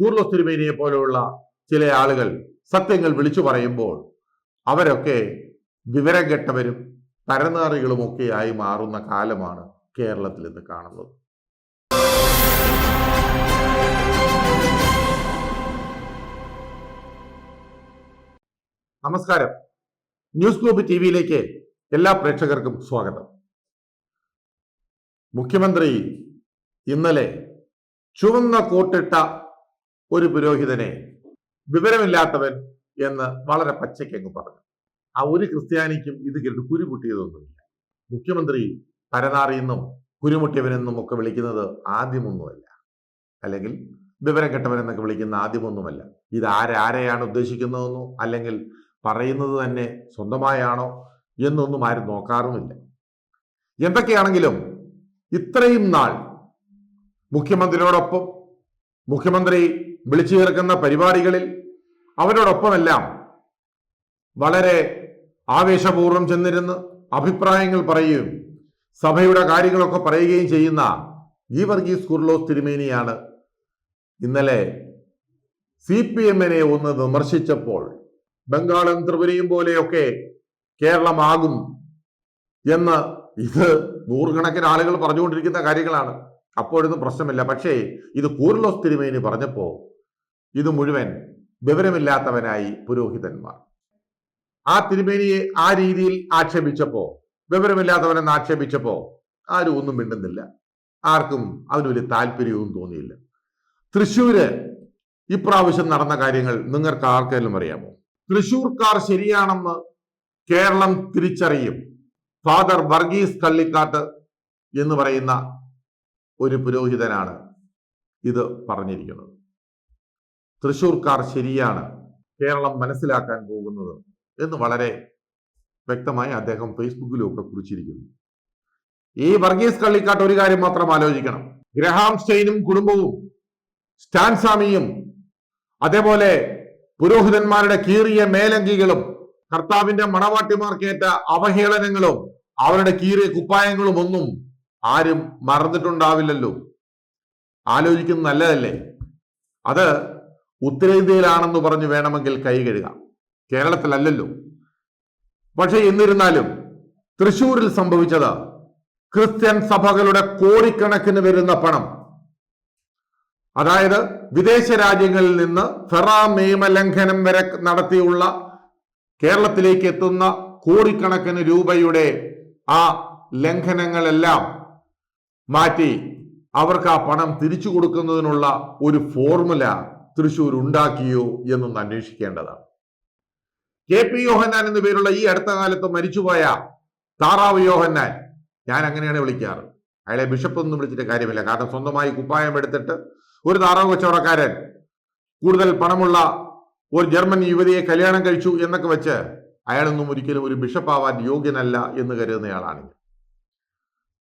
കൂർലോസ് തിരുമേനിയെ പോലെയുള്ള ചില ആളുകൾ സത്യങ്ങൾ വിളിച്ചു പറയുമ്പോൾ അവരൊക്കെ വിവരം കെട്ടവരും പരനാറികളുമൊക്കെ ആയി മാറുന്ന കാലമാണ് കേരളത്തിൽ ഇന്ന് കാണുന്നത്. നമസ്കാരം. ന്യൂസ് ഗ്രൂപ്പ് ടി വിയിലേക്ക് എല്ലാ പ്രേക്ഷകർക്കും സ്വാഗതം. മുഖ്യമന്ത്രി ഇന്നലെ ചുവന്ന കോട്ടിട്ട ഒരു പുരോഹിതനെ വിവരമില്ലാത്തവൻ എന്ന് വളരെ പച്ചയ്ക്ക് അങ്ങ് പറഞ്ഞു. ആ ഒരു ക്രിസ്ത്യാനിക്കും ഇത് കേട്ട് കുരുമുട്ടിയതൊന്നുമില്ല മുഖ്യമന്ത്രി പരനാറിയെന്നും കുരുമുട്ടിയവനെന്നും ഒക്കെ വിളിക്കുന്നത് ആദ്യമൊന്നുമല്ല. അല്ലെങ്കിൽ വിവരം കെട്ടവനെന്നൊക്കെ വിളിക്കുന്ന ആദ്യമൊന്നുമല്ല. ഇത് ആരാരെയാണ് ഉദ്ദേശിക്കുന്നതെന്നോ അല്ലെങ്കിൽ പറയുന്നത് തന്നെ സ്വന്തമായാണോ എന്നൊന്നും ആരും നോക്കാറുമില്ല. എന്തൊക്കെയാണെങ്കിലും ഇത്രയും നാൾ മുഖ്യമന്ത്രിയോടൊപ്പം മുഖ്യമന്ത്രി വിളിച്ചു ചേർക്കുന്ന പരിപാടികളിൽ അവരോടൊപ്പമെല്ലാം വളരെ ആവേശപൂർവം ചെന്നിരുന്ന് അഭിപ്രായങ്ങൾ പറയുകയും സഭയുടെ കാര്യങ്ങളൊക്കെ പറയുകയും ചെയ്യുന്ന ഈ വർഗീസ് കുർലോസ് തിരുമേനിയാണ് ഇന്നലെ സി പി എമ്മിനെ ഒന്ന് വിമർശിച്ചപ്പോൾ ബംഗാളും ത്രിപുരയും പോലെയൊക്കെ കേരളമാകും എന്ന് ഇത് നൂറുകണക്കിന് ആളുകൾ പറഞ്ഞുകൊണ്ടിരിക്കുന്ന കാര്യങ്ങളാണ്. അപ്പോഴൊന്നും പ്രശ്നമില്ല. പക്ഷേ ഇത് കൂർലോസ് തിരുമേനി പറഞ്ഞപ്പോ ഇത് മുഴുവൻ വിവരമില്ലാത്തവനായി പുരോഹിതന്മാർ. ആ തിരുമേനിയെ ആ രീതിയിൽ ആക്ഷേപിച്ചപ്പോ വിവരമില്ലാത്തവനെന്ന് ആക്ഷേപിച്ചപ്പോ ആരും ഒന്നും മിണ്ടുന്നില്ല. ആർക്കും അതിന് വലിയ താല്പര്യവും തോന്നിയില്ല. തൃശ്ശൂര് ഇപ്രാവശ്യം നടന്ന കാര്യങ്ങൾ നിങ്ങൾക്ക് ആർക്കെങ്കിലും അറിയാമോ? തൃശൂർക്കാർ ശരിയാണെന്ന് കേരളം തിരിച്ചറിയും. ഫാദർ വർഗീസ് കള്ളിക്കാട്ട് എന്ന് പറയുന്ന ഒരു പുരോഹിതനാണ് ഇത് പറഞ്ഞിരിക്കുന്നത്. തൃശൂർക്കാർ ശരിയാണ് കേരളം മനസ്സിലാക്കാൻ പോകുന്നത് എന്ന് വളരെ വ്യക്തമായി അദ്ദേഹം ഫേസ്ബുക്കിലുമൊക്കെ കുറിച്ചിരിക്കുന്നു. ഈ വർഗീസ് കള്ളിക്കാട്ട് ഒരു കാര്യം മാത്രം ആലോചിക്കണം. ഗ്രഹാം സ്റ്റെയിനും കുടുംബവും സ്റ്റാൻസാമിയും അതേപോലെ പുരോഹിതന്മാരുടെ കീറിയ മേലങ്കികളും കർത്താവിന്റെ മണവാട്ടിമാർക്കേറ്റ അവഹേളനങ്ങളും അവരുടെ കീറിയ കുപ്പായങ്ങളും ഒന്നും ആരും മറന്നിട്ടുണ്ടാവില്ലല്ലോ. ആലോചിക്കുന്നത് നല്ലതല്ലേ? അത് ഉത്തരേന്ത്യയിലാണെന്ന് പറഞ്ഞ് വേണമെങ്കിൽ കൈ കഴുകാം. കേരളത്തിലല്ലല്ലോ. പക്ഷെ എന്നിരുന്നാലും തൃശൂരിൽ സംഭവിച്ചത് ക്രിസ്ത്യൻ സഭകളുടെ കോടിക്കണക്കിന് വരുന്ന പണം. അതായത് വിദേശ രാജ്യങ്ങളിൽ നിന്ന് ഫെറ നിയമലംഘനം വരെ നടത്തിയുള്ള കേരളത്തിലേക്ക് എത്തുന്ന കോടിക്കണക്കിന് രൂപയുടെ ആ ലംഘനങ്ങളെല്ലാം മാറ്റി അവർക്ക് ആ പണം തിരിച്ചു കൊടുക്കുന്നതിനുള്ള ഒരു ഫോർമുല തൃശൂർ ഉണ്ടാക്കിയോ എന്നൊന്ന് അന്വേഷിക്കേണ്ടതാണ്. കെ പി യോഹന്നാൻ എന്ന പേരുള്ള ഈ അടുത്ത കാലത്ത് മരിച്ചുപോയ താറാവ് യോഹന്നാൻ ഞാൻ അങ്ങനെയാണ് വിളിക്കാറ്. അയാളെ ബിഷപ്പ് ഒന്നും വിളിച്ചിട്ട് കാര്യമില്ല. കാരണം സ്വന്തമായി കുപ്പായം എടുത്തിട്ട് ഒരു താറാവ് കച്ചവടക്കാരൻ കൂടുതൽ പണമുള്ള ഒരു ജർമ്മൻ യുവതിയെ കല്യാണം കഴിച്ചു എന്നൊക്കെ വെച്ച് അയാളൊന്നും ഒരിക്കലും ഒരു ബിഷപ്പാവാൻ യോഗ്യനല്ല എന്ന് കരുതുന്നയാളാണ്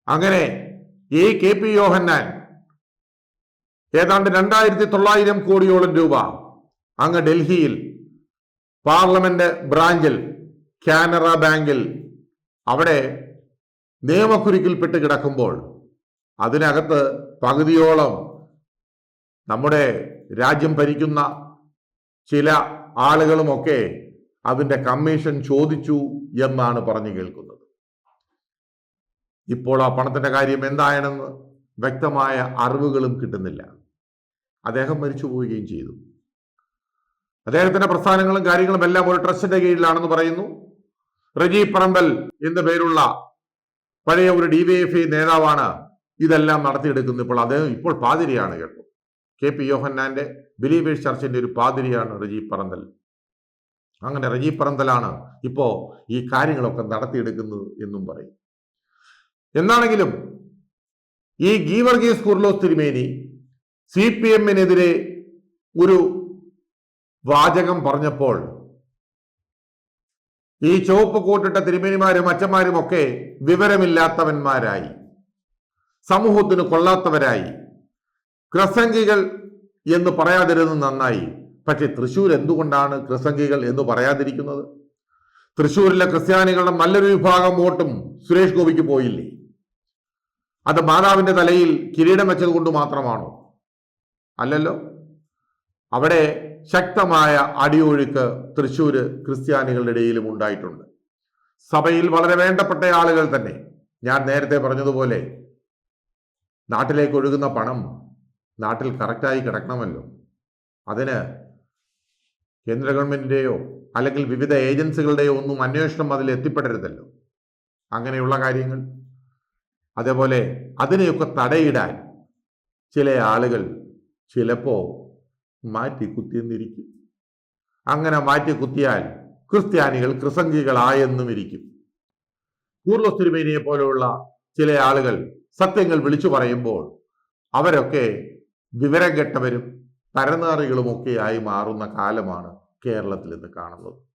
അങ്ങനെ ഈ കെ പി യോഹന്നാൻ ഏതാണ്ട് രണ്ടായിരത്തി തൊള്ളായിരം കോടിയോളം രൂപ അങ്ങ് ഡൽഹിയിൽ പാർലമെന്റ് ബ്രാഞ്ചിൽ കാനറ ബാങ്കിൽ അവിടെ നിയമക്കുരുക്കിൽപ്പെട്ട് കിടക്കുമ്പോൾ അതിനകത്ത് പകുതിയോളം നമ്മുടെ രാജ്യം ഭരിക്കുന്ന ചില ആളുകളുമൊക്കെ അതിന്റെ കമ്മീഷൻ ചോദിച്ചു എന്നാണ് പറഞ്ഞു കേൾക്കുന്നത്. ഇപ്പോൾ ആ പണത്തിന്റെ കാര്യം എന്താണെന്ന് വ്യക്തമായ അറിവുകളും കിട്ടുന്നില്ല. അദ്ദേഹം മരിച്ചു പോവുകയും ചെയ്തു. അദ്ദേഹത്തിന്റെ പ്രസ്ഥാനങ്ങളും കാര്യങ്ങളും എല്ലാം ഒരു ട്രസ്റ്റിന്റെ കീഴിലാണെന്ന് പറയുന്നു. റജി പറമ്പൽ എന്ന പേരുള്ള പഴയ ഒരു ഡി വൈ എഫ് ഐ നേതാവാണ് ഇതെല്ലാം നടത്തിയെടുക്കുന്നത് ഇപ്പോൾ. അദ്ദേഹം ഇപ്പോൾ പാതിരിയാണ് കേട്ടോ കെ പി യോഹന്നാന്റെ ബിലീവേഴ്സ് ചർച്ചിന്റെ ഒരു പാതിരിയാണ് റജി പറന്തൽ അങ്ങനെ റജി പറന്തലാണ് ഇപ്പോ ഈ കാര്യങ്ങളൊക്കെ നടത്തിയെടുക്കുന്നത് എന്നും പറയും. എന്നാണെങ്കിലും ഈ ഗീവർഗീസ് കുർലോസ് തിരുമേനി സി പി എമ്മിനെതിരെ ഒരു വാചകം പറഞ്ഞപ്പോൾ ഈ ചുവപ്പ് കൂട്ടിട്ട തിരുമേനിമാരും അച്ഛന്മാരും ഒക്കെ വിവരമില്ലാത്തവന്മാരായി. സമൂഹത്തിന് കൊള്ളാത്തവരായി. ക്രസംഗികൾ എന്ന് പറയാതിരുന്നത് നന്നായി. പക്ഷെ തൃശൂർ എന്തുകൊണ്ടാണ് ക്രിസംഗികൾ എന്ന് പറയാതിരിക്കുന്നത്? തൃശൂരിലെ ക്രിസ്ത്യാനികളുടെ നല്ലൊരു വിഭാഗം വോട്ടും സുരേഷ് ഗോപിക്ക് പോയില്ലേ? അത് മാതാവിന്റെ തലയിൽ കിരീടം വെച്ചത് കൊണ്ട് മാത്രമാണോ? അല്ലല്ലോ? അവിടെ ശക്തമായ അടിയൊഴുക്ക് തൃശ്ശൂർ ക്രിസ്ത്യാനികളുടെ ഇടയിലും ഉണ്ടായിട്ടുണ്ട്. സഭയിൽ വളരെ വേണ്ടപ്പെട്ട ആളുകൾ തന്നെ. ഞാൻ നേരത്തെ പറഞ്ഞതുപോലെ നാട്ടിലേക്ക് ഒഴുകുന്ന പണം നാട്ടിൽ കറക്റ്റായി കിടക്കണമല്ലോ. അതിന് കേന്ദ്ര ഗവൺമെന്റിന്റെയോ അല്ലെങ്കിൽ വിവിധ ഏജൻസികളുടെയോ ഒന്നും അന്വേഷണം അതിൽ എത്തിപ്പെടരുതല്ലോ. അങ്ങനെയുള്ള കാര്യങ്ങൾ. അതേപോലെ അതിനെയൊക്കെ തടയിടാൻ ചില ആളുകൾ ചിലപ്പോ മാറ്റി കുത്തിയെന്നിരിക്കും. അങ്ങനെ മാറ്റി കുത്തിയാൽ ക്രിസ്ത്യാനികൾ ക്രിസംഗികളായെന്നും ഇരിക്കും കൂർലോസ് പോലെയുള്ള ചില ആളുകൾ സത്യങ്ങൾ വിളിച്ചു പറയുമ്പോൾ അവരൊക്കെ വിവരം കെട്ടവരും പരനാറികളുമൊക്കെയായി മാറുന്ന കാലമാണ് കേരളത്തിൽ ഇന്ന് കാണുന്നത്.